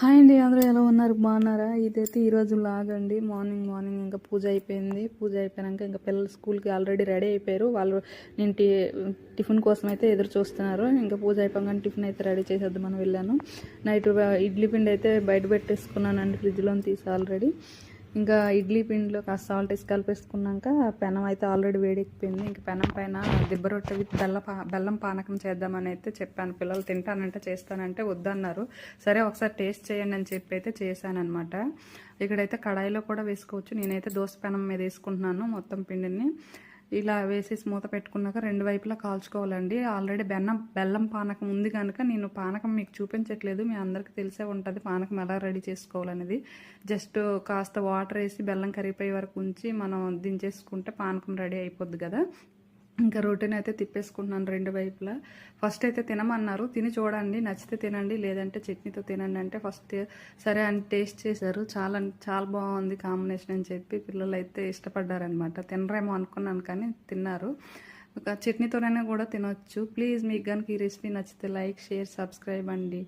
Hi అండి అందరూ ఎలా ఉన్నారు? బాగున్నారా? ఇదైతే ఈరోజు లాగండి మార్నింగ్ మార్నింగ్ ఇంకా పూజ అయిపోయింది. పూజ అయిపోయాక ఇంకా పిల్లలు స్కూల్కి ఆల్రెడీ రెడీ అయిపోయారు. వాళ్ళు నేను టి టిఫిన్ కోసం అయితే ఎదురు చూస్తున్నారు. ఇంకా పూజ అయిపోగానే టిఫిన్ అయితే రెడీ చేసేద్దాం మనం వెళ్ళాను. నైట్ ఇడ్లీ పిండి అయితే బయట పెట్టేసుకున్నానండి ఫ్రిడ్జ్లో తీసి ఆల్రెడీ. ఇంకా ఇడ్లీ పిండిలో కాస్త సాల్ట్ వేసి కలిపేసుకున్నాక పెనం అయితే ఆల్రెడీ వేడెక్కిపోయింది. ఇంకా పెనం పైన దిబ్బ రొట్టె విత్ బెల్ల బెల్లం పానకం చేద్దామని అయితే చెప్పాను. పిల్లలు తింటానంటే చేస్తానంటే వద్దన్నారు. సరే ఒకసారి టేస్ట్ చేయండి అని చెప్పి అయితే చేశానమాట ఇక్కడైతే కడాయిలో కూడా వేసుకోవచ్చు. నేనైతే దోశ పెనం మీద వేసుకుంటున్నాను మొత్తం పిండిని. ఇలా వేసేసి మూత పెట్టుకున్నాక రెండు వైపులా కాల్చుకోవాలండి. ఆల్రెడీ బెల్లం బెల్లం పానకం ఉంది కనుక నేను పానకం మీకు చూపించట్లేదు. మీ అందరికీ తెలిసే ఉంటుంది పానకం ఎలా రెడీ చేసుకోవాలనేది. జస్ట్ కాస్త వాటర్ వేసి బెల్లం కరిగిపోయే వరకు ఉంచి మనం దించేసుకుంటే పానకం రెడీ అయిపోద్ది కదా. ఇంకా రొట్టెని అయితే తిప్పేసుకుంటున్నాను రెండు వైపులా. ఫస్ట్ అయితే తినమన్నారు. తిని చూడండి. నచ్చితే తినండి. లేదంటే చట్నీతో తినండి అంటే ఫస్ట్ సరే అని టేస్ట్ చేశారు. చాలా చాలా బాగుంది కాంబినేషన్ అని చెప్పి పిల్లలు అయితే ఇష్టపడ్డారనమాట తినరేమో అనుకున్నాను కానీ తిన్నారు. ఒక చట్నీతోనైనా కూడా తినొచ్చు. ప్లీజ్ మీకు కనుక ఈ రెసిపీ నచ్చితే లైక్ షేర్ సబ్స్క్రైబ్ అండి.